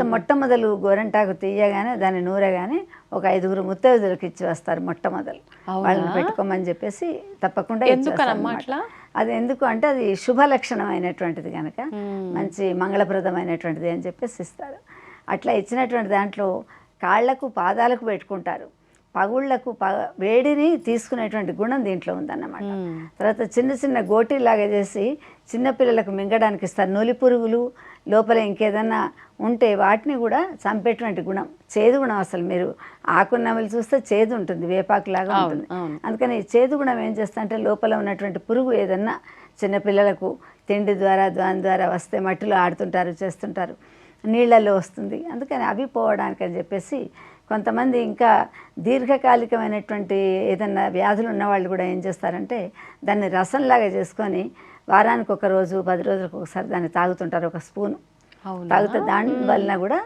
తర్వాత మొట్టమొదలు గోరంటాకు తీయగానే దాన్ని నూరగానే ఒక ఐదుగురు ముత్తైదులకు ఇచ్చి వస్తారు మొట్టమొదలు? వాళ్ళని పెట్టుకోమని చెప్పేసి తప్పకుండా? అది ఎందుకు అంటే అది శుభ లక్షణమైనటువంటిది కనుక మంచి మంగళప్రదమైనటువంటిది అని చెప్పేసి ఇస్తారు. అట్లా ఇచ్చినటువంటి దాంట్లో కాళ్ళకు పాదాలకు పెట్టుకుంటారు. పగుళ్ళకు ప వేడిని తీసుకునేటువంటి గుణం దీంట్లో ఉందన్నమాట. తర్వాత చిన్న చిన్న గోటీలాగా చేసి చిన్నపిల్లలకు మింగడానికి ఇస్తారు. నూలి పురుగులు లోపల ఇంకేదన్నా ఉంటే వాటిని కూడా చంపేటువంటి గుణం. చేదు గుణం అసలు మీరు ఆకున్నమలు చూస్తే చేదు ఉంటుంది వేపాకులాగా ఉంటుంది. అందుకని చేదు గుణం ఏం చేస్తా అంటే లోపల ఉన్నటువంటి పురుగు ఏదన్నా చిన్నపిల్లలకు తిండి ద్వారా దాని ద్వారా వస్తే మట్టిలో ఆడుతుంటారు చేస్తుంటారు. నీళ్ళల్లో వస్తుంది. అందుకని అవి పోవడానికి అని చెప్పేసి కొంతమంది ఇంకా దీర్ఘకాలికమైనటువంటి ఏదన్నా వ్యాధులు ఉన్న వాళ్ళు కూడా ఏం చేస్తారంటే దాన్ని రసంలాగా చేసుకొని వారానికి ఒక రోజు పది రోజులకు ఒకసారి దాన్ని తాగుతుంటారు ఒక స్పూన్? తాగితే దాని వలన కూడా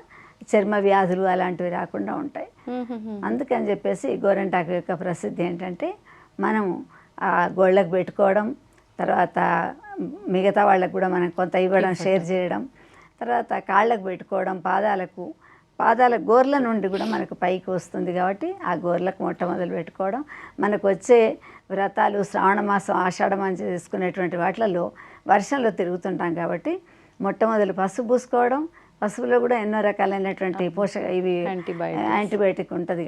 చర్మ వ్యాధులు అలాంటివి రాకుండా ఉంటాయి. అందుకని చెప్పేసి గోరంటాకు యొక్క ప్రసిద్ధి ఏంటంటే మనం ఆ గోళ్ళకు పెట్టుకోవడం తర్వాత మిగతా వాళ్ళకు కూడా మనం కొంత ఇవ్వడం షేర్ చేయడం తర్వాత కాళ్ళకు పెట్టుకోవడం పాదాలకు పాదాల గోర్ల నుండి కూడా మనకు పైకి వస్తుంది కాబట్టి ఆ గోర్లకు మొట్టమొదలు పెట్టుకోవడం మనకు వచ్చే వ్రతాలు శ్రావణ మాసం ఆషాఢ మాసం చేసుకునేటువంటి వాటిలలో వర్షంలో తిరుగుతుంటాం కాబట్టి మొట్టమొదలు పసుపు పూసుకోవడం పసుపులో కూడా ఎన్నో రకాలైనటువంటి పోషక ఇవి. యాంటీబయాటిక్ ఉంటుంది